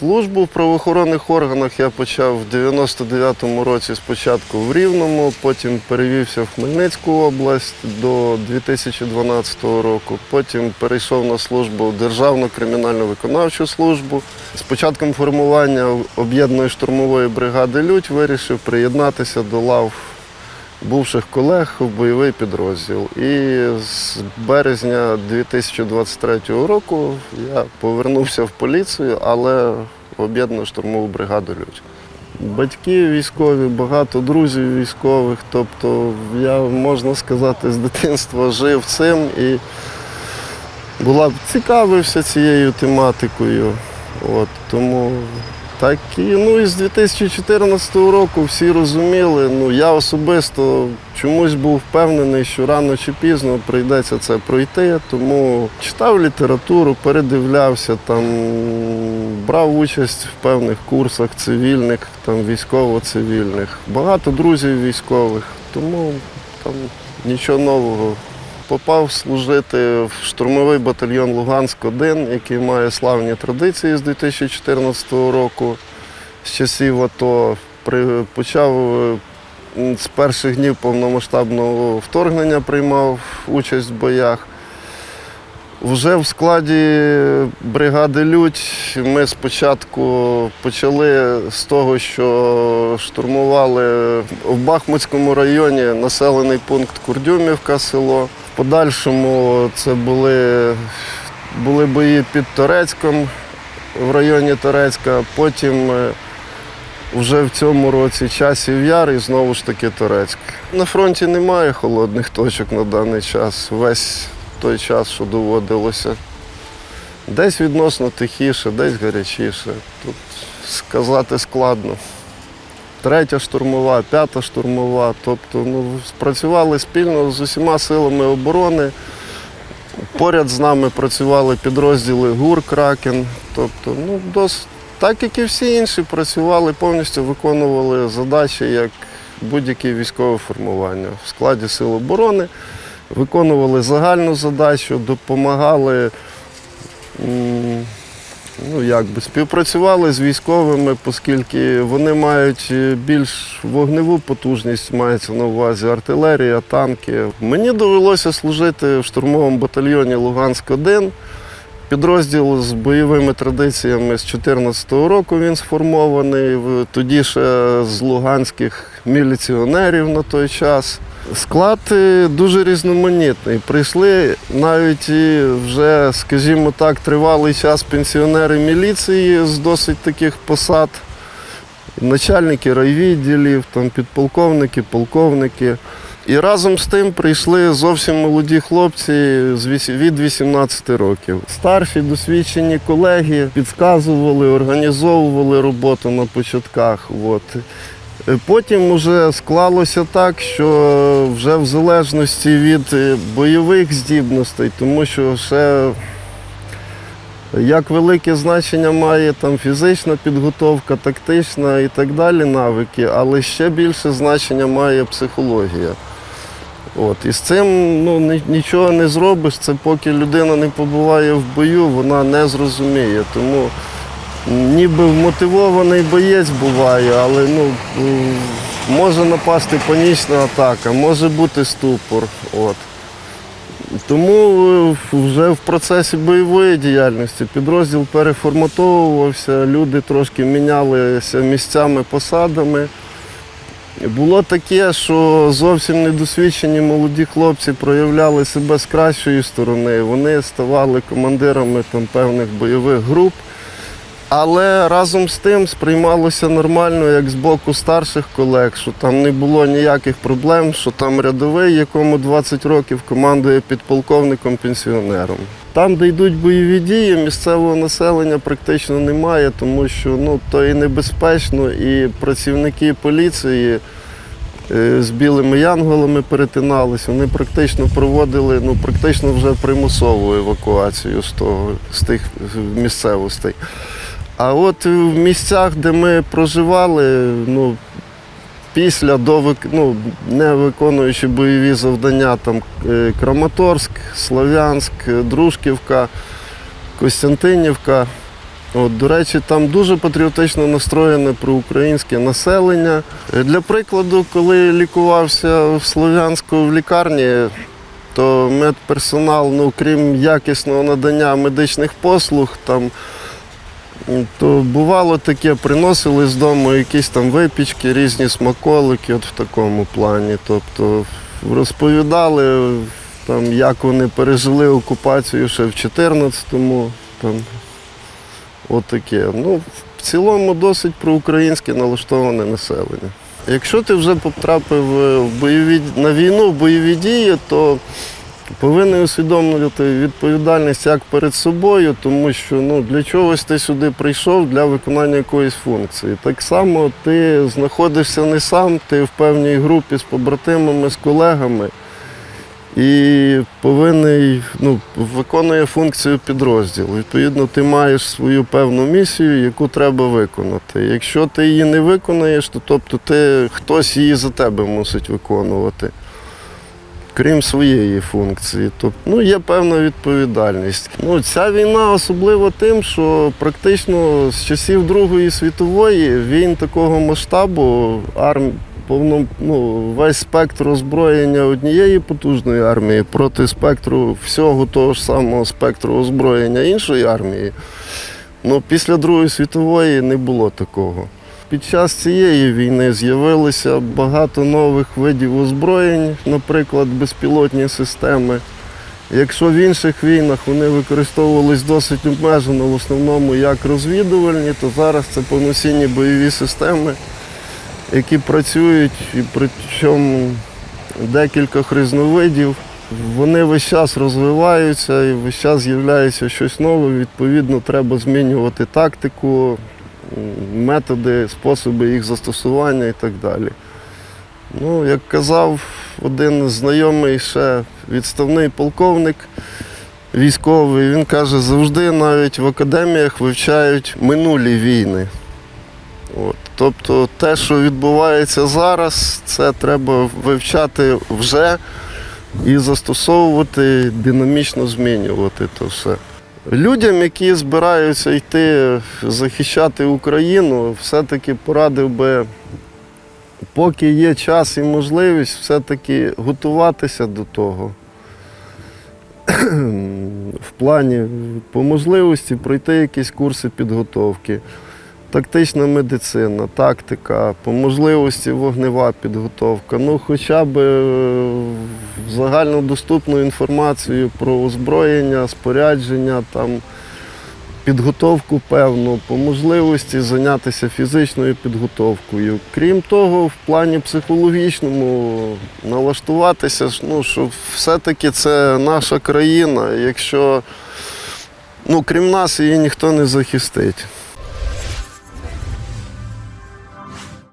Службу в правоохоронних органах я почав в 99-му році спочатку в Рівному, потім перевівся в Хмельницьку область до 2012 року. Потім перейшов на службу в Державну кримінально-виконавчу службу. З початком формування об'єднаної штурмової бригади Людь вирішив приєднатися до лав бувших колег в бойовий підрозділ. І з березня 2023 року я повернувся в поліцію, але об'єднану штурмову бригаду Людь. Батьки військові, багато друзів військових. Тобто я, можна сказати, з дитинства жив цим і була цікавився цією тематикою. От, тому так і ну і з 2014 року всі розуміли. Ну я особисто чомусь був впевнений, що рано чи пізно прийдеться це пройти. Тому читав літературу, передивлявся там, брав участь в певних курсах цивільних, там військово-цивільних. Багато друзів військових, тому там нічого нового. Попав служити в штурмовий батальйон Луганськ-1, який має славні традиції з 2014 року, з часів АТО. При, почав е, з перших днів повномасштабного вторгнення приймав участь в боях. Вже в складі бригади Людь ми спочатку почали з того, що штурмували в Бахмутському районі населений пункт Курдюмівка село. В подальшому це були, були бої під Торецьком в районі Торецька. Потім е, вже в цьому році часів яр і знову ж таки Торецьк. На фронті немає холодних точок на даний час. Весь той час, що доводилося. Десь відносно тихіше, десь гарячіше. Тут сказати складно. Третя штурмова, п'ята штурмова. Тобто ну, спрацювали спільно з усіма силами оборони. Поряд з нами працювали підрозділи ГУР Кракен. Тобто, ну, дос... так як і всі інші, працювали, повністю виконували задачі як будь-яке військове формування в складі сил оборони виконували загальну задачу, допомагали, ну, як би, співпрацювали з військовими, оскільки вони мають е, більш вогневу потужність, мається на увазі артилерія, танки. Мені довелося служити в штурмовому батальйоні Луганськ-1. Підрозділ з бойовими традиціями з 2014 року він сформований. Тоді ще з луганських міліціонерів на той час. Склад е, дуже різноманітний. Прийшли навіть вже, скажімо так, тривалий час пенсіонери міліції з досить таких посад, начальники райвідділів, там підполковники, полковники. І разом з тим прийшли зовсім молоді хлопці від 18 років. Старші досвідчені колеги підказували, організовували роботу на початках. От. Е, Потім вже склалося так, що вже в залежності від е, бойових здібностей, тому що ще як велике значення має там фізична підготовка, тактична і так далі навики, але ще більше значення має психологія. От. І з цим ну, нічого не зробиш, це поки людина не побуває в бою, вона не зрозуміє. Тому ніби вмотивований боєць буває, але ну, може напасти панічна атака, може бути ступор. От. Тому е, вже в процесі бойової діяльності підрозділ переформатовувався, люди трошки мінялися місцями, посадами. Було таке, що зовсім недосвідчені молоді хлопці проявляли себе з кращої сторони. Вони ставали командирами там, певних бойових груп. Але разом з тим сприймалося нормально, як з боку старших колег, що там не було ніяких проблем, що там рядовий, якому 20 років командує підполковником-пенсіонером. Там, де йдуть бойові дії, місцевого населення практично немає, тому що ну, то і небезпечно, і працівники поліції е, з білими янголами перетинались, вони практично проводили ну, практично вже примусову евакуацію з, того, з тих місцевостей. А от в місцях, де ми проживали, ну, після до ну, не виконуючи бойові завдання, там е, Краматорськ, Слов'янськ, Дружківка, Костянтинівка. От, до речі, там дуже патріотично настроєне проукраїнське населення. Е, Для прикладу, коли лікувався в Слов'янську в лікарні, то медперсонал, ну крім якісного надання медичних послуг, там то бувало таке, приносили з дому якісь там випічки, різні смаколики, от в такому плані. Тобто розповідали, там, як вони пережили окупацію ще в 14-му. Там, Отаке. Ну, в цілому досить проукраїнське налаштоване населення. Якщо ти вже потрапив е, в бойові, на війну, в бойові дії, то повинен усвідомлювати відповідальність як перед собою, тому що ну, для чогось ти сюди прийшов для виконання якоїсь функції. Так само ти знаходишся не сам, ти в певній групі з побратимами, з колегами і повинен ну, виконує функцію підрозділу. Відповідно, ти маєш свою певну місію, яку треба виконати. Якщо ти її не виконаєш, то тобто ти хтось її за тебе мусить виконувати. Крім своєї функції. Тобто, ну, є певна відповідальність. Ну, ця війна особлива тим, що практично з часів Другої світової війн такого масштабу арм... повно, ну, весь спектр озброєння однієї потужної армії проти спектру всього того ж самого спектру озброєння іншої армії. Ну, після Другої світової не було такого. Під час цієї війни з'явилося багато нових видів озброєнь, наприклад, безпілотні системи. Якщо в інших війнах вони використовувались досить обмежено, в основному як розвідувальні, то зараз це повноцінні бойові системи, які працюють, і причому декількох різновидів. Вони весь час розвиваються і весь час з'являється щось нове. Відповідно, треба змінювати тактику, методи, способи їх застосування і так далі. Ну, як казав один знайомий ще відставний полковник військовий, він каже, завжди навіть в академіях вивчають минулі війни. От. Тобто те, що відбувається зараз, це треба вивчати вже і застосовувати, динамічно змінювати то все. Людям, які збираються йти захищати Україну, все-таки порадив би, поки є час і можливість, все-таки готуватися до того. В плані по можливості пройти якісь курси підготовки, тактична медицина, тактика, по можливості вогнева підготовка. Ну, хоча б е, загальнодоступну інформацію про озброєння, спорядження, там, підготовку певну, по можливості зайнятися фізичною підготовкою. Крім того, в плані психологічному налаштуватися, ну, що все-таки це наша країна. Якщо ну, крім нас її ніхто не захистить.